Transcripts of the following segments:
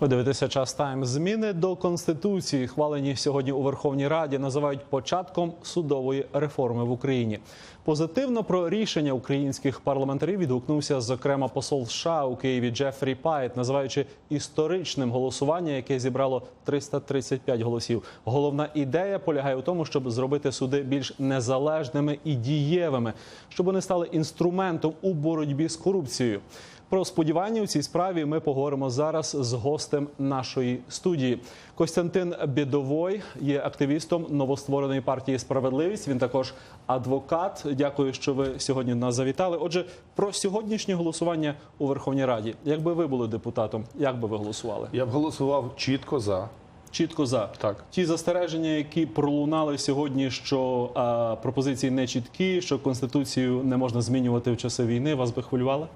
Ви дивитеся час тайм. Зміни до конституції, хвалені сьогодні у Верховній Раді, називають початком судової реформи в Україні. Позитивно про рішення українських парламентарів відгукнувся зокрема посол США у Києві Джефрі Пайт, називаючи історичним голосування, яке зібрало 335 голосів. Головна ідея полягає у тому, щоб зробити суди більш незалежними і дієвими, щоб вони стали інструментом у боротьбі з корупцією. Про сподівання у цій справі ми поговоримо зараз з гостем нашої студії. Костянтин Бєдовой є активістом новоствореної партії Справедливість. Він також адвокат. Дякую, що ви сьогодні нас завітали. Отже, про сьогоднішнє голосування у Верховній Раді. Якби ви були депутатом, як би ви голосували? Я б голосував чітко за. Чітко за Так. ті застереження, які пролунали сьогодні, що а, пропозиції не чіткі, що конституцію не можна змінювати в часи війни. Вас би хвилювали?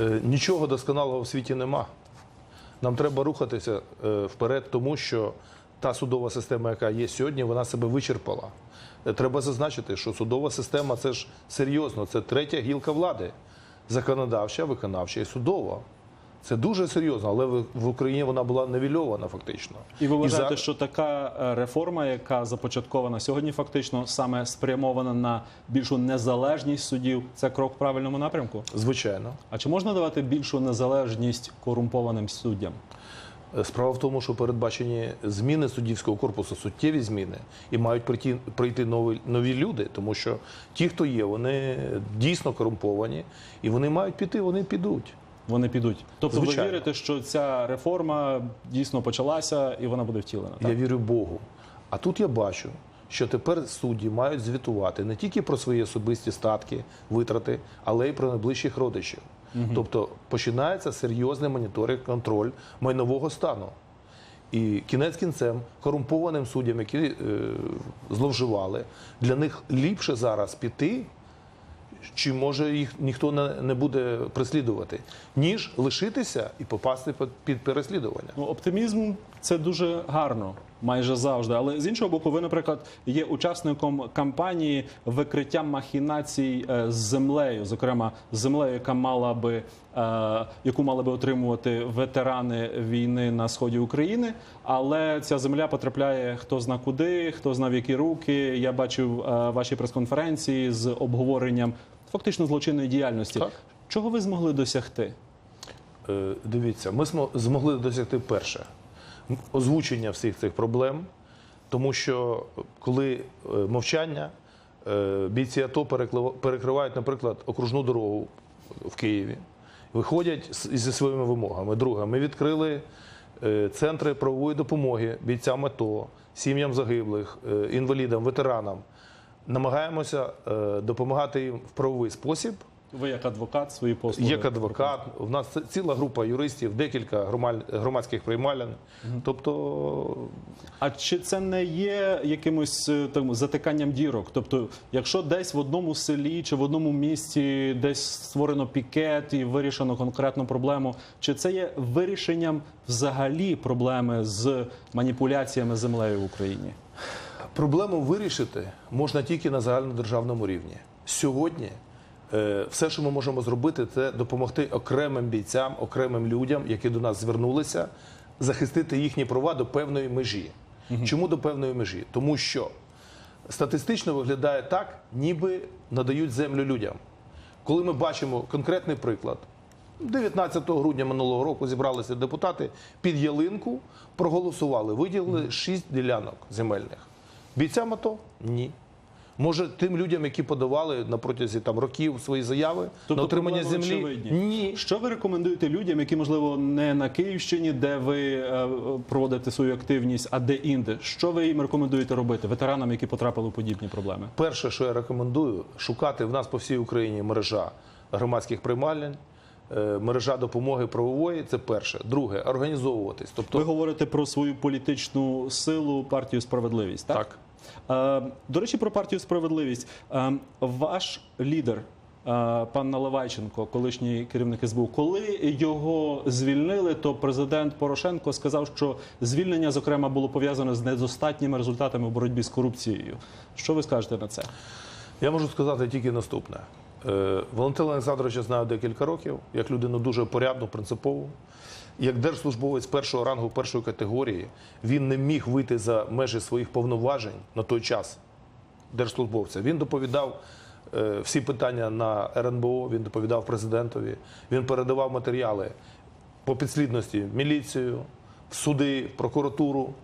Е, Нічого досконалого в світі нема. Нам треба рухатися е, вперед, тому що та судова система, яка є сьогодні, вона себе вичерпала. Е, Треба зазначити, що судова система це ж серйозно, це третя гілка влади. Законодавча, виконавча і судова. Це дуже серйозно, але в- Україні вона була невільована фактично. І ви вважаєте, зараз- що така е, реформа, яка започаткована сьогодні, фактично саме спрямована на більшу незалежність судів, це крок в правильному напрямку? Звичайно. А чи можна давати більшу незалежність корумпованим суддям? Справа в тому, що передбачені зміни суддівського корпусу, суттєві зміни, і мають прийти, прийти нові, нові люди, тому що ті, хто є, вони дійсно корумповані, і вони мають піти, вони підуть. Вони підуть. Тобто, Звичайно. ви вірите, що ця реформа дійсно почалася і вона буде втілена? Я вірю Богу. А тут я бачу, що тепер судді мають звітувати не тільки про свої особисті статки, витрати, але й про найближчих родичів. Тобто починається серйозний моніторинг, контроль майнового стану. І кінець кінцем корумпованим суддям, які е, зловживали, для них ліпше зараз піти, чи може їх ніхто не, буде переслідувати, ніж лишитися і попасти під переслідування. Ну, оптимізм це дуже гарно, майже завжди. Але з іншого боку, ви, наприклад, є учасником кампанії викриття махінацій е, з землею, зокрема землею, яка мала би е, яку мали би отримувати ветерани війни на сході України. Але ця земля потрапляє хто зна куди, хто зна в які руки. Я бачив е, ваші прес-конференції з обговоренням фактично злочинної діяльності. Так. Чого ви змогли досягти? Е, Дивіться, ми змогли досягти перше озвучення всіх цих проблем, тому що коли е, мовчання, е, бійці АТО перекривають, наприклад, окружну дорогу в Києві, виходять зі своїми вимогами. Друге, ми відкрили е, центри правової допомоги бійцям АТО, сім'ям загиблих, інвалідам, ветеранам. Намагаємося е, допомагати їм в правовий спосіб. Ви як адвокат свої послуги Як адвокат, у нас ціла група юристів, декілька громадських приймалень. Тобто, А чи це не є якимось е, там затиканням дірок? Тобто, якщо десь в одному селі чи в одному місті десь створено пікет і вирішено конкретну проблему, чи це є вирішенням взагалі проблеми з маніпуляціями землею в Україні? Проблему вирішити можна тільки на загальнодержавному рівні. Сьогодні е, все, що ми можемо зробити, це допомогти окремим бійцям, окремим людям, які до нас звернулися, захистити їхні права до певної межі. Чому до певної межі? Тому що статистично виглядає так, ніби надають землю людям. Коли ми бачимо конкретний приклад, 19 грудня минулого року зібралися депутати під ялинку, проголосували, виділили 6 ділянок земельних. Бійцям АТО ні. Може, тим людям, які подавали на протязі там років свої заяви на отримання землі, очевидні. ні. Що ви рекомендуєте людям, які можливо не на Київщині, де ви е, проводите свою активність, а де інде? Що ви їм рекомендуєте робити ветеранам, які потрапили у подібні проблеми? Перше, що я рекомендую, шукати в нас по всій Україні мережа громадських приймалень, е, мережа допомоги правової. Це перше. Друге, організовуватись. Тобто, Ви говорите про свою політичну силу партію справедливість, так? так. Е, до речі, про партію справедливість. Е, ваш лідер. е, Пан Наливайченко, колишній керівник СБУ, коли його звільнили, то президент Порошенко сказав, що звільнення, зокрема, було пов'язане з недостатніми результатами в боротьбі з корупцією. Що ви скажете на це? Я можу сказати тільки наступне. Валентина Олександровича знаю декілька років, як людину дуже порядну, принципову. Як держслужбовець першого рангу першої категорії, він не міг вийти за межі своїх повноважень на той час держслужбовця. Він доповідав е, всі питання на РНБО, він доповідав президентові, він передавав матеріали по підслідності в міліцію, в суди, в прокуратуру.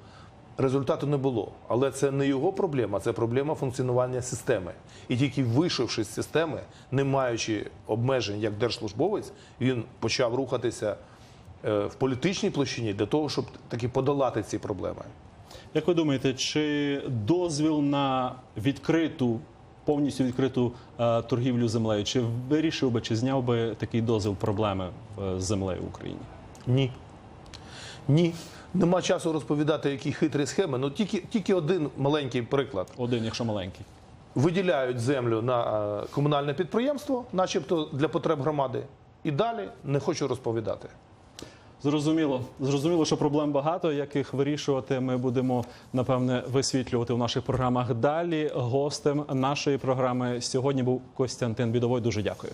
Результату не було. Але це не його проблема, це проблема функціонування системи. І тільки вийшовши з системи, не маючи обмежень як держслужбовець, він почав рухатися в політичній площині для того, щоб таки подолати ці проблеми. Як ви думаєте, чи дозвіл на відкриту, повністю відкриту е, торгівлю землею, чи вирішив би, чи зняв би такий дозвіл проблеми е, з землею в Україні? Ні. Ні. Нема часу розповідати, які хитрі схеми. Ну тільки, тільки один маленький приклад. Один, якщо маленький. Виділяють землю на е, комунальне підприємство, начебто для потреб громади. І далі не хочу розповідати. Зрозуміло, зрозуміло, що проблем багато, яких вирішувати ми будемо напевне висвітлювати в наших програмах далі. Гостем нашої програми сьогодні був Костянтин Бідовой. Дуже дякую.